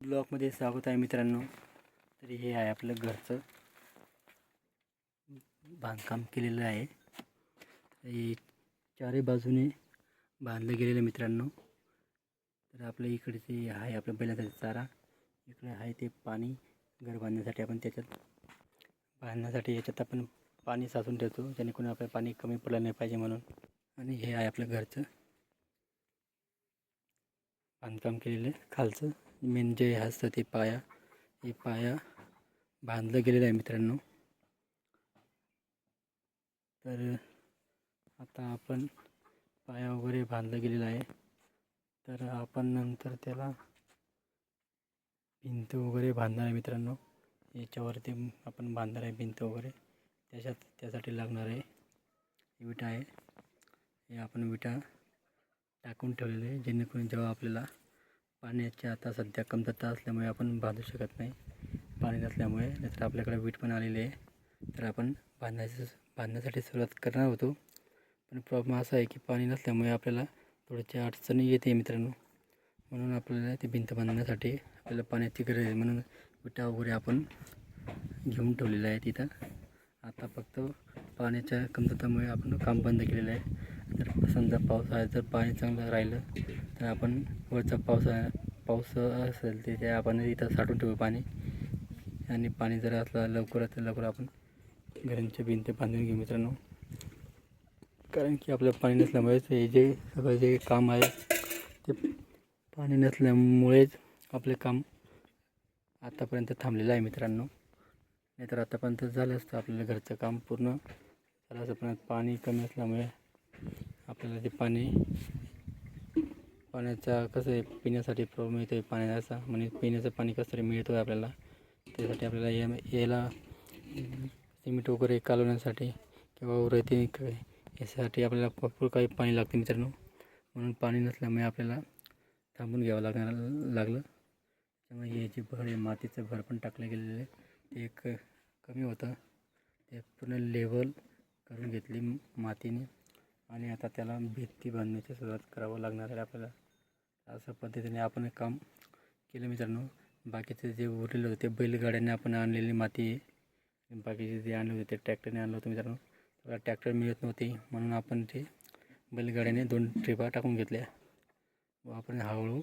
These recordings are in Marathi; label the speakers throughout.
Speaker 1: ब्लॉकमध्ये स्वागत आहे मित्रांनो. तरी हे आहे आपलं घरचं बांधकाम केलेलं आहे. हे चारही बाजूने बांधलं गेलेलं आहे मित्रांनो. तर आपल्या ते आहे आपल्या बैलाचा चारा. इकडे आहे ते पाणी घर बांधण्यासाठी आपण त्याच्यात बांधण्यासाठी याच्यात आपण पाणी साचून ठेवतो. जेणेकरून आपल्याला पाणी कमी पडलं नाही पाहिजे म्हणून. आणि हे आहे आपलं घरचं. बांधकाम केलेलं आहे खालचं. मेन जे असतं ते पाया हे पाया बांधलं गेलेलं आहे मित्रांनो. तर आता आपण पाया वगैरे बांधलं गेलेलं आहे. तर आपण नंतर त्याला भिंत वगैरे बांधणार आहे मित्रांनो. याच्यावरती आपण बांधणार आहे भिंत वगैरे. त्याच्यात त्यासाठी लागणार आहे विटा आहे. हे आपण विटा टाकून ठेवलेले आहे. जेणेकरून जेव्हा आपल्याला पाण्याची आता सध्या कमतरता असल्यामुळे आपण बांधू शकत नाही. पाणी नसल्यामुळे नाहीतर आपल्याकडे वीट पण आलेली आहे. तर आपण बांधायचं बांधण्यासाठी सुरुवात करणार होतो. पण प्रॉब्लेम असा आहे की पाणी नसल्यामुळे आपल्याला थोडीशी अडचणी येते मित्रांनो. म्हणून आपल्याला ती भिंत बांधण्यासाठी आपल्याला पाण्याची गरज आहे. म्हणून विटा वगैरे आपण घेऊन ठेवलेलं आहे तिथं आता फक्त पाण्याच्या कमतरतामुळे आपण काम बंद केलेलं आहे. जर समजा पावसाळ्यात जर पाणी चांगलं राहिलं तर आपण वरचा पाऊस पाऊस असेल ते आपण इथं साठवून ठेवू पाणी. आणि पाणी जर असलं लवकरात लवकर आपण घरांच्या भिंत बांधून घेऊ मित्रांनो. कारण की आपलं पाणी नसल्यामुळेच हे जे सगळं जे काम आहे ते पाणी नसल्यामुळेच आपले काम आत्तापर्यंत थांबलेलं आहे मित्रांनो. नाहीतर आतापर्यंत झालं असतं आपल्याला घरचं काम पूर्ण. झालं असतं पण पाणी कमी असल्यामुळे आपल्याला ते पाणी पाण्याचा कसं आहे पिण्यासाठी प्रॉब्लेम येतो आहे पाण्याचा म्हणजे पिण्याचं पाणी कसं तरी मिळतो आहे आपल्याला. त्यासाठी आपल्याला या याला सिमेंट वगैरे कालवण्यासाठी किंवा रेती यासाठी आपल्याला भरपूर काही पाणी लागते मित्रांनो. म्हणून पाणी नसल्यामुळे आपल्याला थांबून घ्यावं लागणार लागलं. त्यामुळे हे जे भर आहे मातीचं भर पण टाकलं गेलेलं आहे. ते एक कमी होतं. ते पूर्ण लेवल करून घेतली मातीने. आणि आता त्याला भित्ती बांधण्याची सुरुवात करावं लागणार आहे आपल्याला. अशा पद्धतीने आपण एक काम केलं मित्रांनो. बाकीचे जे उरलेलं होते ते बैलगाड्याने आपण आणलेली माती आहे बाकीचे जे आणले होते ते ट्रॅक्टरने आणलं होतं मित्रांनो. त्याला ट्रॅक्टर मिळत नव्हती म्हणून आपण ते बैलगाड्याने दोन ट्रिपा टाकून घेतल्या. व आपण हळूहळू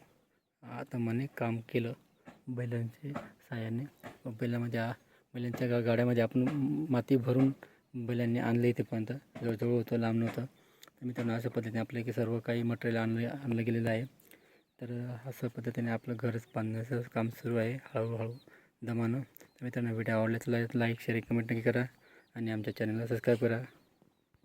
Speaker 1: आता मने काम केलं. बैलांच्या साह्याने. व बैलामध्ये आ- बैलांच्या गा गाड्यामध्ये आपण माती भरून बैलांनी आणलं इथेपर्यंत. जवळजवळ होतं लांब नव्हतं. तर मित्रांनो अशा पद्धतीने आपलं की सर्व काही मटेरियल आणलं आणलं गेलेलं आहे. तर अशा पद्धतीने आपलं घरच बांधण्याचं काम सुरू आहे हळूहळू दमानं तर मित्रांनो व्हिडिओ आवडला तर लाईक शेअर कमेंट नक्की करा आणि आमच्या चॅनलला सबस्क्राईब करा.